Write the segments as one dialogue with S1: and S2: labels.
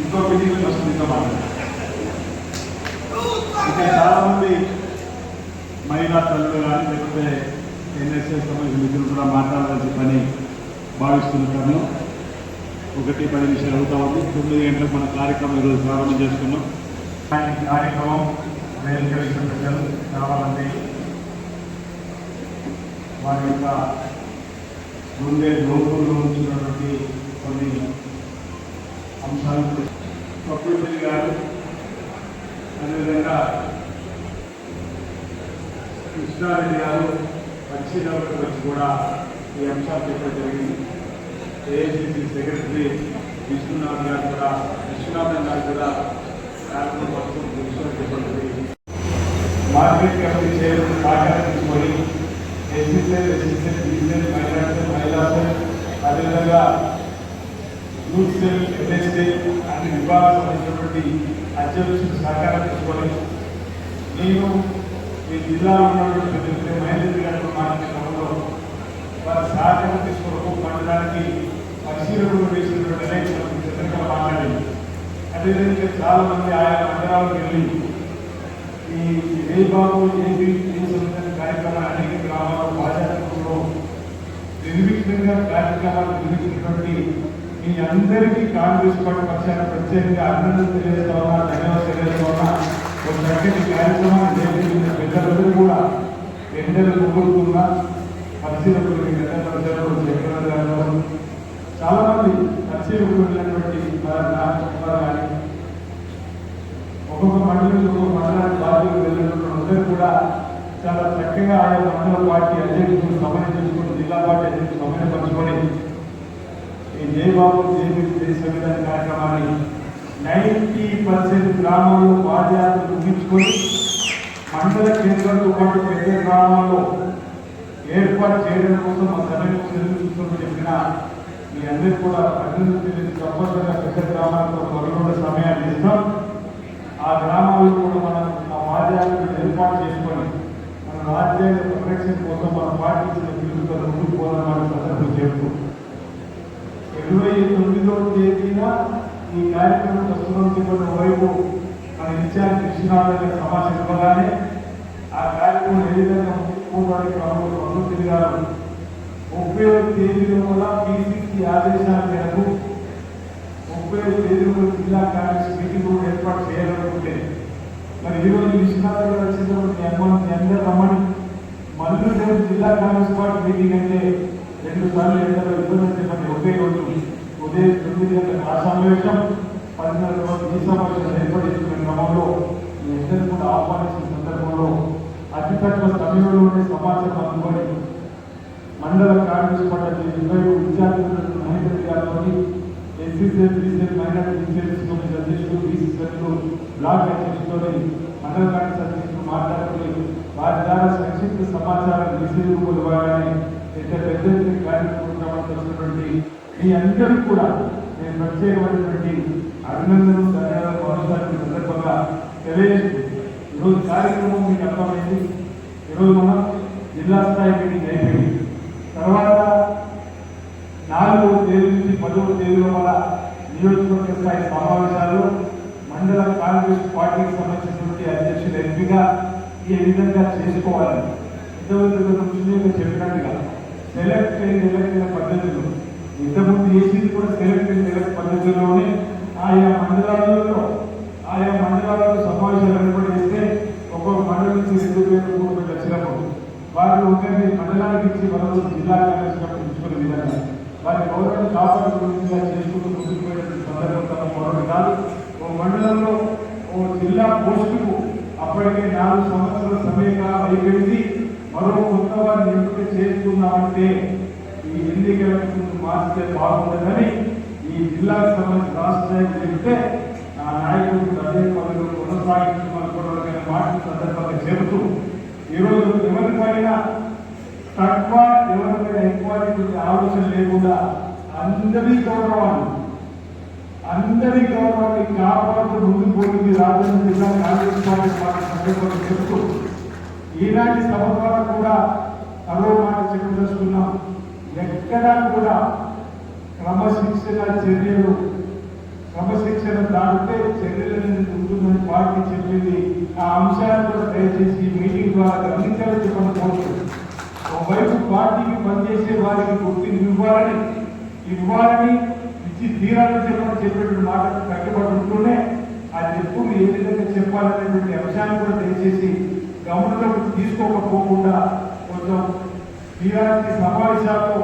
S1: ఇంకో మీటింగ్ వస్తుంది ఇంకా మాట్లాడారు ఇంకా చాలా మంది మహిళా తల్లి కానీ లేకపోతే ఎన్ఎస్ఎస్ సంబంధించిన మిత్రులు కూడా మాట్లాడాల్సిన పని భావిస్తున్నాను ఒకటి పది నిమిషాలు అవుతా ఉంది తొమ్మిది గంటలకు మన కార్యక్రమం ఈరోజు ప్రారంభం చేసుకున్నాం కార్యక్రమం వేదిక ప్రజలు చాలా వారి యొక్క ముందే లోపంలో ఉంచినటువంటి కొన్ని అంశాలు ప్రకృతి గారు అదేవిధంగా కృష్ణారెడ్డి గారు పశ్చిమకి వచ్చి కూడా ఈ అంశాలు చెప్పడం జరిగింది. ఏఐసిసి సెక్రటరీ విష్ణునాథ్ గారు కూడా విశ్వనాథన్ గారు కూడా కార్యక్రమం పట్టుకుని విషయం చెప్పడం జరిగింది. మార్కెట్ కమిటీ చేయడం సహకారం తీసుకొని ఎస్సీసీ ఎస్సీసీ బీసెల్ మైనార్టీ మహిళాసెల్ అదేవిధంగా యూత్ సెల్ ఎన్ఎస్ఏ అన్ని విభాగాలు సంబంధించినటువంటి అధ్యక్షులు సహకారం తీసుకొని నేను ఈ జిల్లాలో ఉన్నటువంటి పెద్ద మహేంద్ర గారు మాట్లాడిన క్రమంలో వారి సహకారం తీసుకోవడం పండడానికి పరిశీలనలు వేసినటువంటి అనేక మంది మాట్లాడింది అదేవిధంగా చాలామంది ఆయా మండలాలకు వెళ్ళి ఈ రేబాబు ఏపీ సంబంధించిన కార్యక్రమాలు అనేక గ్రామాల్లో బాధ్యతలో నిర్విఘ్నంగా కార్యక్రమాలు నిర్వహించినటువంటి మీ అందరికీ కాంగ్రెస్ పార్టీ పక్షాన ప్రత్యేకంగా అభినందన తెలియజేస్తా ఉన్నా ధన్యవాదాలు తెలియజేస్తా ఉన్నా ఒక చక్కటి కార్యక్రమాన్ని చేపట్టిన పెద్దలందరూ కూడా ఎండలు పొగుడుతున్నా పరిశీలకులు మీ గత పరిశీలకులు జగన్ గారు చాలా మంది పరిశీలకులు వెళ్ళినటువంటి నాయకులు. కానీ ఒక్కొక్క మండలి ఒక్కొక్క మండలానికి బాధ్యులు వెళ్ళినటువంటి అందరూ కూడా చాలా చక్కగా ఆయా మండల పార్టీ అధ్యక్షులు సమయం చేసుకుని జిల్లా పార్టీ అధ్యక్షులు సమయం పంచుకొని ఈ జయబాబు జేపీ దేశ కార్యక్రమాన్ని నైంటీ పర్సెంట్ గ్రామాల్లో పాదయాత్ర ముగించుకొని మండల కేంద్రంతో పాటు పెద్ద గ్రామాల్లో ఏర్పాటు చేయడం కోసం మా సమయం చూసుకుని చెప్పిన మీ అందరికీ కూడా అభివృద్ధి తప్పనిసరిగా పెద్ద గ్రామాలతో త్వరలో సమయాన్ని ఇస్తాం. ఆ గ్రామాల్లో కూడా మనం ఆ పాదయాత్రను ఏర్పాటు చేసుకొని మన రాజ్యాంగ పరిరక్షణ కోసం మనం పాటించిన ఇచ్చిన ముందుకు పోదామని సందర్భం చెబుతూ ఇరవై తొమ్మిదవ తేదీన ఈ కార్యక్రమం ప్రస్తుతం వైపు మన ఇన్ఛార్జ్ కృష్ణారావు సమాచారం ఇవ్వగానే ఆ కార్యక్రమం ఏ విధంగా ముందుకోవడానికి క్రమంలో ప్రభుత్వం గారు ముప్పై తేదీలో కూడా పీసీసీ ఆదేశాల మేరకు ముప్పై తేదీలో జిల్లా కాంగ్రెస్ మీటింగ్ కూడా ఏర్పాటు చేయాలనుకుంటే మరి ఈరోజు విశ్వనాథ్ గారు వచ్చినప్పుడు మీ అందరూ రమ్మని. మల్లు జిల్లా కాంగ్రెస్ పార్టీ మీటింగ్ అంటే రెండు సార్లు ఎండలో ఇబ్బంది అయితే ఒకే రోజు ఉదయం తొమ్మిది గంటల ఆ సమావేశం పదిన్నర రోజు ఈ సమావేశం ఏర్పడిస్తున్న క్రమంలో ఈ ఇద్దరు కూడా ఆహ్వానించిన సందర్భంలో అతి తక్కువ సమయంలో ఉండే సమాచారం అందుకొని మండల కాంగ్రెస్ పార్టీ ఇరవై విద్యార్థులను Mahendra గారిలోని SC cell BC cell minority BC cell committee అధ్యక్షులు బీసీసీఎల్ బ్లాక్ అధ్యక్షులని మండల కాంగ్రెస్ అధ్యక్షులు మాట్లాడుకుని వారి ద్వారా సంక్షిప్త సమాచారం బీసీ ఇవ్వాలని ఎంత పెద్ద ఎత్తున కార్యక్రమం చేస్తున్నటువంటి మీ అందరూ కూడా నేను ప్రత్యేకమైనటువంటి అభినందనలు ధన్యవాదాలు మరోసారి సందర్భంగా తెలియజేస్తుంది ఈరోజు కార్యక్రమం మీకు అర్థమైంది ఈరోజు మనం జిల్లా స్థాయి మీటింగ్ అయిపోయింది. తర్వాత నాలుగవ తేదీ నుంచి పదవ తేదీల వల్ల నియోజకవర్గ స్థాయి సమావేశాలు మండల కాంగ్రెస్ పార్టీకి సంబంధించినటువంటి అధ్యక్షుల ఎంపిక ఈ విధంగా చేసుకోవాలని ఇంతవరకు చెప్పినట్టుగా సెలెక్ట్ అండ్ ఎలక్ట్ పద్ధతులు. ఇంతకుముందు చేసింది కూడా సెలెక్ట్ అండ్ ఎలక్ట్ పద్ధతిలోనే. ఆయా మండలాలలో ఆయా మండలాలలో సమావేశాలు ఏర్పాటు చేస్తే ఒక్కొక్క మండలం నుంచి రెండు వేల మూడు వేల వచ్చినప్పుడు వారిని ఒకరిని మండలానికి ఇచ్చి మరొక జిల్లా కాంగ్రెస్ కమిటీ ఉంచుకునే విధంగా వారి గౌరవం కాపాడుకునేలా చేసుకుంటూ ముందుకు పోయినటువంటి సందర్భం తన మరొకటి కాదు ఓ మండలంలో ఓ జిల్లా పోస్టుకు అప్పటికే నాలుగు సంవత్సరాల సమయకాలం అయిపోయింది మరో కొత్త వారిని ఎంపిక చేసుకుందామంటే ఈ ఎన్నికలకు ముందు మార్చితే బాగుంటుందని ఈ జిల్లాకు సంబంధించి రాష్ట్ర చెప్తే ఆ నాయకులకు అదే పనులు కొనసాగించమనుకోవడం మాటలు సందర్భంగా చెబుతూ ఈరోజు ఎవరిపైనా తక్కువ ఎవరిపైన ఎక్కువ ఆలోచన లేకుండా అందరి గౌరవాన్ని అందరి గౌరవాన్ని కాపాడుతూ ముందుకు పోతుంది రాజధాని జిల్లా కాంగ్రెస్ పార్టీ పార్టీ సందర్భంగా చెబుతూ ఈనాటి సభ ద్వారా కూడా మరో మాట చెప్పదలుచుకున్నాం. ఎక్కడా కూడా క్రమశిక్షణ చర్యలు క్రమశిక్షణ దాటితే చర్యలు అనేది ఉంటుందని పార్టీ చెప్పింది. ఆ అంశాన్ని కూడా దయచేసి మీటింగ్ ద్వారా గమనించాలని చెప్పడం కోరుతుంది ఒకవైపు పార్టీకి పనిచేసే వారికి గుర్తింపు ఇవ్వాలని ఇవ్వాలని ఇచ్చి తీరాలని చెప్పని చెప్పేటువంటి మాటకు కట్టుబడి ఉంటూనే ఆ చెప్పు ఏ విధంగా చెప్పాలనేటువంటి అంశాన్ని కూడా దయచేసి గమనంలోకి తీసుకోకపోకుండా కొంచెం తీరానికి సమావేశాల్లో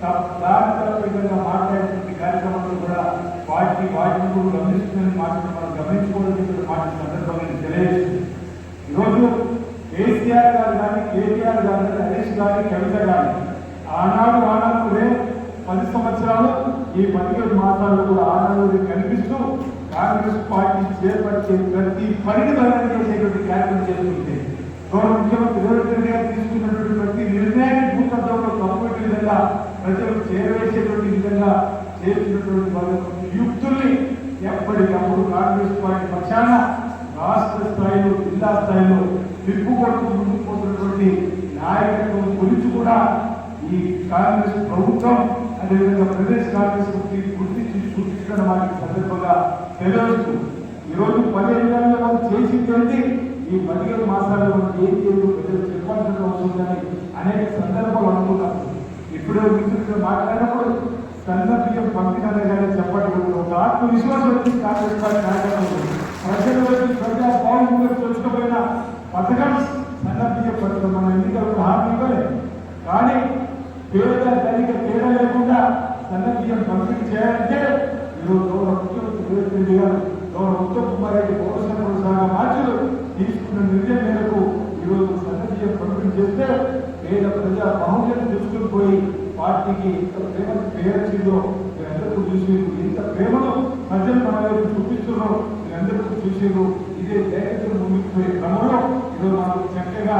S1: త- దారి విధంగా మాట్లాడేటువంటి కార్యక్రమంలో కూడా పార్టీ వాటిని కూడా గమనిస్తుందని మాటలు మనం గమనించుకోవాలని మాట ఈ సందర్భంగా నేను తెలియజేస్తుంది ఈరోజు కేసీఆర్ గారు కానీ కేటీఆర్ గారు కానీ హరీష్ గారి కవిత గారి ఆనాడు ఆనాడులే పది సంవత్సరాలు ఈ పదిహేడు మాసాలు కూడా ఆనాడు కనిపిస్తూ కాంగ్రెస్ పార్టీ చేపట్టే ప్రతి పనిని బలం చేసేటువంటి కార్యక్రమం చేస్తుంది గౌరవ ముఖ్యమంత్రి రేవంత్ రెడ్డి గారు తీసుకున్నటువంటి ప్రతి నిర్ణయాన్ని భూతత్వంలో తప్పుపెట్టే విధంగా ప్రజలకు చేరవేసేటువంటి విధంగా చేసినటువంటి వాళ్ళ యుక్తుల్ని ఎప్పటికప్పుడు కాంగ్రెస్ పార్టీ పక్షాన రాష్ట్ర స్థాయిలో జిల్లా స్థాయిలో తిప్పుకొడుతూ ముందుకు పోతున్నటువంటి నాయకత్వం గురించి కూడా ఈ కాంగ్రెస్ ప్రభుత్వం అదేవిధంగా ప్రదేశ్ కాంగ్రెస్ గుర్తించి సూచించడం వారికి సందర్భంగా తెలియజేస్తూ ఈరోజు పదిహేను నెలల్లో మనం చేసింది ఈ పదిహేను మాసాల్లో మనం ఏం చేయదు ప్రజలు చెప్పాల్సిన అవసరం అనేక సందర్భాలు అనుకున్నాం. ఇప్పుడే మిత్రులతో మాట్లాడినప్పుడు సన్న బియ్యం పంపిణీ కానీ చెప్పడం. ఒక ఆత్మవిశ్వాసం వచ్చింది కాంగ్రెస్ పార్టీ నాయకత్వం ప్రజల వైపు ప్రజా పాలనలో తెలుసుకుపోయిన పథకం సన్న బియ్యం పథకం. మన ఎన్నికలకు హామీ ఇవ్వలేదు కానీ పేద దళిత తేడా లేకుండా సన్న బియ్యం పంపిణీ చేయాలంటే ఈరోజు గౌరవ ముఖ్యమంత్రి రేవంత్ రెడ్డి గారు గౌరవ ఉత్తమ్ కుమార్ రెడ్డి పౌరసంఘ శాఖ మార్చులు తీసుకున్న నిర్ణయం మేరకు ఈరోజు సన్న బియ్యం పంపిణీ చేస్తే పేద ప్రజా బహుజనం తీసుకుని పోయి పార్టీకి ఎంత ప్రేమ పేరొచ్చిందో మీరందరూ చూసి ఎంత ప్రేమను ప్రజలు మన వైపు చూపిస్తున్నారు మీరందరూ చూసిరు. ఇదే ధైర్యంతో ముందుకు క్రమంలో ఈరోజు మనం చక్కగా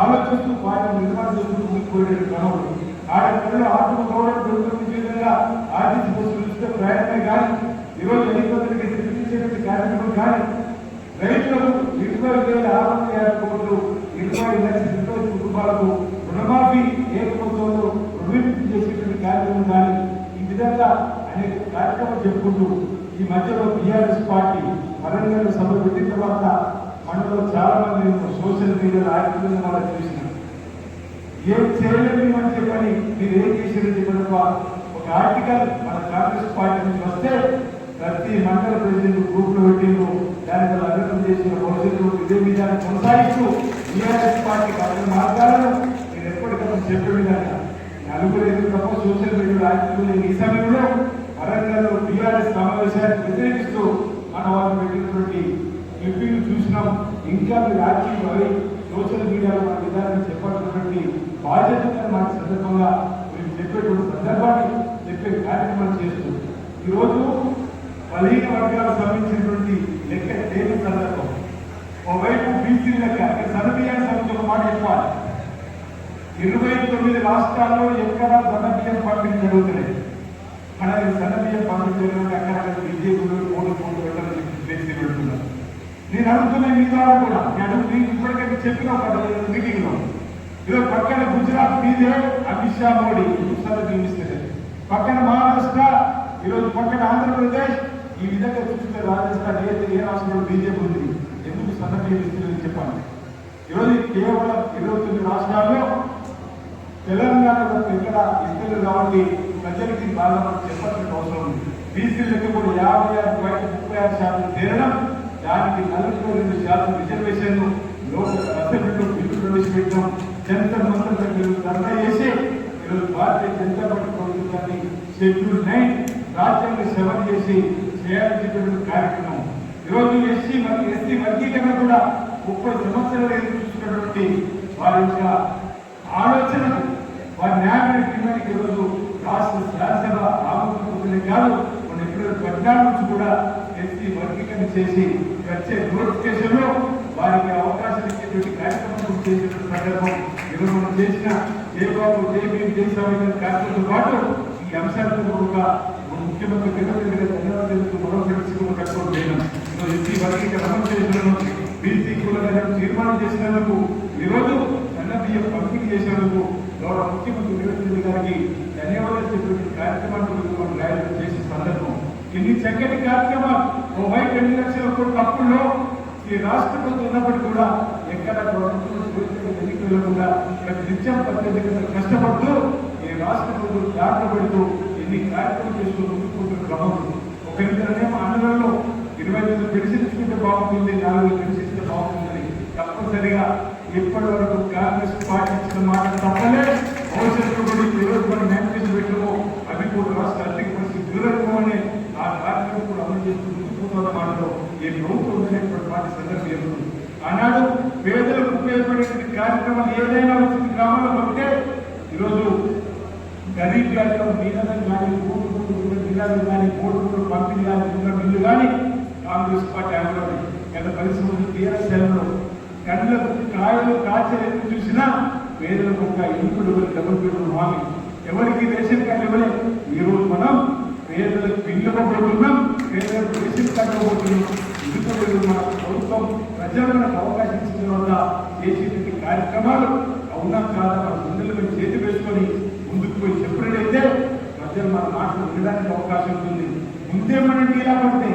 S1: ఆలోచిస్తూ పార్టీ నిర్మాణం చేస్తూ ముందుకు క్రమంలో. ఆయన ప్రజలు ఆర్థిక గౌరవం పెరుగుతున్న విధంగా ఆర్థిక బస్సులు ఇస్తే ప్రయత్నం కానీ ఈరోజు ఎన్నికలకి సిద్ధించేటువంటి కార్యక్రమం కానీ రైతులకు ఇరవై వేల ఆరు వందల యాభై కోట్లు ఇరవై లక్షల ఇరవై కుటుంబాలకు రుణమాఫీ ఏ ప్రభుత్వంలో రుణవింపు చేసేటువంటి కార్యక్రమం కానీ ఈ విధంగా అనేక కార్యక్రమాలు చెప్పుకుంటూ ఈ మధ్యలో బీఆర్ఎస్ పార్టీ వరంగల్ సభ పెట్టిన తర్వాత మనలో చాలా మంది సోషల్ మీడియాలో ఆర్థికంగా వాళ్ళకి చూసినాను ఏం చేయలేదు అని చెప్పని మీరు ఏం చేశారని చెప్పిన ఒక ఆర్టికల్ మన కాంగ్రెస్ పార్టీ నుంచి వస్తే ప్రతి మండల ప్రజలు గ్రూప్లు పెట్టిండ్రు దానికి అభివృద్ధి చేసిన భవిష్యత్తు ఇదే విధానం కొనసాగిస్తూ టీఆర్ఎస్ పార్టీ అన్ని మార్గాలను మీరు ఎప్పటికప్పుడు చెప్పే విధంగా నలుగురు తప్ప సోషల్ మీడియా ఆర్టికల్ ఈ సమయంలో వరంగల్లో టీఆర్ఎస్ సమావేశాన్ని వ్యతిరేకిస్తూ మన వారు పెట్టినటువంటి క్లిప్పింగ్ చూసినాం. ఇంకా రాజకీయ యాక్టివ్ అవి సోషల్ మీడియాలో మన విధానాన్ని చెప్పాల్సినటువంటి బాధ్యత మన సందర్భంగా మేము చెప్పేటువంటి సందర్భాన్ని చెప్పే కార్యక్రమాలు చేస్తూ ఈరోజు బలహీన వర్గాలకు సంబంధించినటువంటి లెక్క లేని సందర్భం. ఒకవైపు బీసీ లెక్క ఇక్కడ సన్నబియ్యానికి సంబంధించి మాట చెప్పాలి. ఇరవై తొమ్మిది రాష్ట్రాల్లో ఎక్కడ సన్నబియ్యం పంపిణీ జరుగుతున్నాయి మన సన్నబియ్యం పంపిణీ జరుగుతుంది అక్కడ బీజేపీలో మూడు మూడు వెళ్ళాలని బీసీ వెళ్తున్నారు నేను అడుగుతున్న మీ ద్వారా కూడా నేను మీకు ఇప్పటికైతే చెప్పిన ఒక మీటింగ్ పక్కన గుజరాత్ మీదే అమిత్ షా మోడీ ఉత్సాహం చూపిస్తే పక్కన మహారాష్ట్ర ఈరోజు పక్కన ఆంధ్రప్రదేశ్ ఈ విధంగా చూస్తే రాజస్థాన్ ఏ ఏ రాష్ట్రంలో బీజేపీ ఉంది? ఎందుకు సన్నబియ్యం ఇస్తుందని చెప్పండి ఈరోజు కేవలం ఇరవై తొమ్మిది రాష్ట్రాల్లో తెలంగాణ ఎక్కడ ఇస్తారు కాబట్టి ప్రజలకి బాగా మనం చెప్పాల్సిన అవసరం ఉంది. బీసీలకు కూడా యాభై ఆరు పాయింట్ ముప్పై ఆరు శాతం చేరడం దానికి నలభై రెండు శాతం రిజర్వేషన్ లోక అసెంబ్లీలో బిల్లు ప్రవేశపెట్టాం జనతా మంత్రులు ధర్నా చేసి ఈరోజు భారతీయ జనతా పార్టీ ప్రభుత్వాన్ని షెడ్యూల్ నైన్ రాజ్యాంగ సవరణ చేసి చేయాల్సినటువంటి కార్యక్రమం. ఈరోజు ఎస్సీ మరియు ఎస్టీ వర్గీకరణ కూడా ముప్పై సంవత్సరాలు ఎదురు చూసినటువంటి వారి యొక్క ఆలోచన వారి న్యాయమైన తీర్మానికి ఈరోజు రాష్ట్ర శాసనసభ ఆమోదించే కాదు మన ఏప్రిల్ పద్నాలుగు నుంచి కూడా ఎస్సీ వర్గీకరణ చేసి వచ్చే నోటిఫికేషన్లో వారికి అవకాశం ఇచ్చేటువంటి కార్యక్రమం చేసిన సందర్భం ఈరోజు మనం చేసిన జయబాబు జయబీ జయస్వామి కార్యక్రమంతో పాటు ఈ అంశాలతో ఒక ముఖ్యమంత్రి ధన్యవాదాలు మరో తెలుసుకున్న కట్టుకోవడం చేయడం ఎస్సీ వర్గీకరణ అమలు చేసినందుకు బీసీ కులగలను తీర్మానం చేసినందుకు ఈరోజు సన్న బియ్యం పంపిణీ చేసినందుకు గౌరవ ముఖ్యమంత్రి రేవంత్ రెడ్డి గారికి ధన్యవాదాలు చెప్పినటువంటి కార్యక్రమాన్ని మనం చేసిన సందర్భం. ఇన్ని చక్కటి కార్యక్రమాలు ఓ వైపు రెండు లక్షల కోట్ల అప్పుల్లో ఈ రాష్ట్ర ప్రభుత్వం ఉన్నప్పటికీ కూడా ఎక్కడ ప్రభుత్వం ఎన్నికలు ప్రతి నిత్యం ప్రతి కష్టపడుతూ ఈ రాష్ట్ర ప్రభుత్వం దాంట్లో పెడుతూ ఎన్ని కార్యక్రమాలు చేస్తూ ముందుకుంటున్న క్రమం ఒక ఇద్దరేమో అన్నలలో ఇరవై ఐదు పెన్షన్ ఇచ్చుకుంటే బాగుంటుంది నాలుగు పెన్షన్ ఇస్తే బాగుంటుందని తప్పనిసరిగా ఇప్పటి వరకు కాంగ్రెస్ పార్టీ ఇచ్చిన మాట తప్పలే. భవిష్యత్తు కూడా ఈ మనం మేనిఫెస్టో పెట్టామో అవి కూడా రాష్ట్ర ఆర్థిక పరిస్థితి దూరంగా ఆ కార్యక్రమం కూడా అమలు చేస్తుంది. ముందుకున్న మాటలో ఈ ప్రభుత్వం ఉందనేటువంటి మాట సందర్భం ఏముంది ఆనాడు పేదలకు ఉపయోగపడే కార్యక్రమాలు ఏదైనా వచ్చింది గ్రామంలో ఉంటే ఈరోజు గరీబ్ కార్యక్రమం నీళ్ళని కానీ మూడు మూడు జిల్లాలు కానీ మూడు మూడు పంపిణీ కానీ ఉన్న బిల్లు కానీ కాంగ్రెస్ పార్టీ అమలు గత పరిశ్రమలు టీఆర్ఎస్లో కళ్ళకు కాయలు కాచలు ఎప్పుడు చూసినా పేదల ఒక ఇంకుడు డబుల్ బెడ్రూమ్ హామీ ఎవరికి రేషన్ కార్డు ఇవ్వలే? ఈరోజు మనం పేదలకు బిల్లు ఇవ్వబోతున్నాం పేదలకు రేషన్ కార్డు ఇవ్వబోతున్నాం. ఇందుకు మన ప్రభుత్వం ప్రజలకు అవకాశం ఇచ్చిన వల్ల చేసేటువంటి కార్యక్రమాలు అవునా కాదా మన గుండెల మీద చేతి వేసుకొని ముందుకు పోయి చెప్పినట్లయితే ప్రజలు మన మాటలు వినడానికి అవకాశం ఉంటుంది. ముందే మనం ఇలా పడితే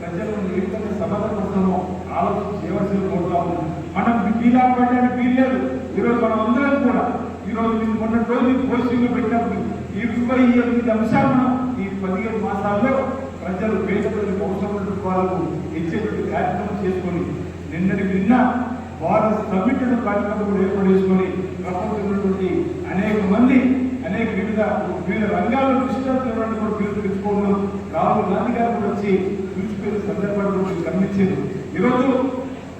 S1: ప్రజలను ఏ విధంగా సమాధానం పడతామో ఆలోచన చేయవలసిన కోరుతా మనం ఇలా పడడానికి వీల్లేదు. ఈరోజు మనం అందరం కూడా ఈరోజు మీరు మొన్న రోజు పోస్టింగ్ పెట్టినప్పుడు ఈ ఇరవై ఎనిమిది అంశాలు మనం ఈ పదిహేను మాసాల్లో ప్రజలు పేద ప్రజలకు అవసరం వాళ్ళకు ఇచ్చేటువంటి కార్యక్రమం చేసుకొని నిన్నటి నిన్న వారు సబ్మిటెడ్ కార్యక్రమం కూడా ఏర్పాటు చేసుకొని ప్రపంచంలోటువంటి అనేక మంది అనేక వివిధ వివిధ రంగాల్లో కృష్ణాన్ని కూడా పిలుపు తెచ్చుకోవడం రాహుల్ గాంధీ గారు కూడా వచ్చి పిలిచిపోయిన సందర్భాన్ని గమనించారు. ఈరోజు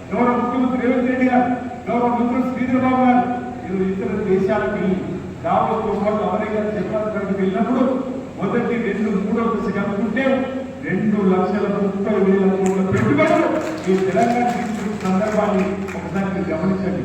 S1: గౌరవ ముఖ్యమంత్రి రేవంత్ రెడ్డి గారు గౌరవ మంత్రులు శ్రీధర్ బాబు గారు ఈరోజు ఇతర దేశాలకు వెళ్ళి దావోతో పాటు అమెరికా జపాన్ వెళ్ళినప్పుడు మొదటి రెండు మూడో దశ కనుకుంటే రెండు లక్షల ముప్పై వేల కోట్ల పెట్టుబడులు ఈ తెలంగాణ తీసుకున్న సందర్భాన్ని ఒకసారి గమనించండి.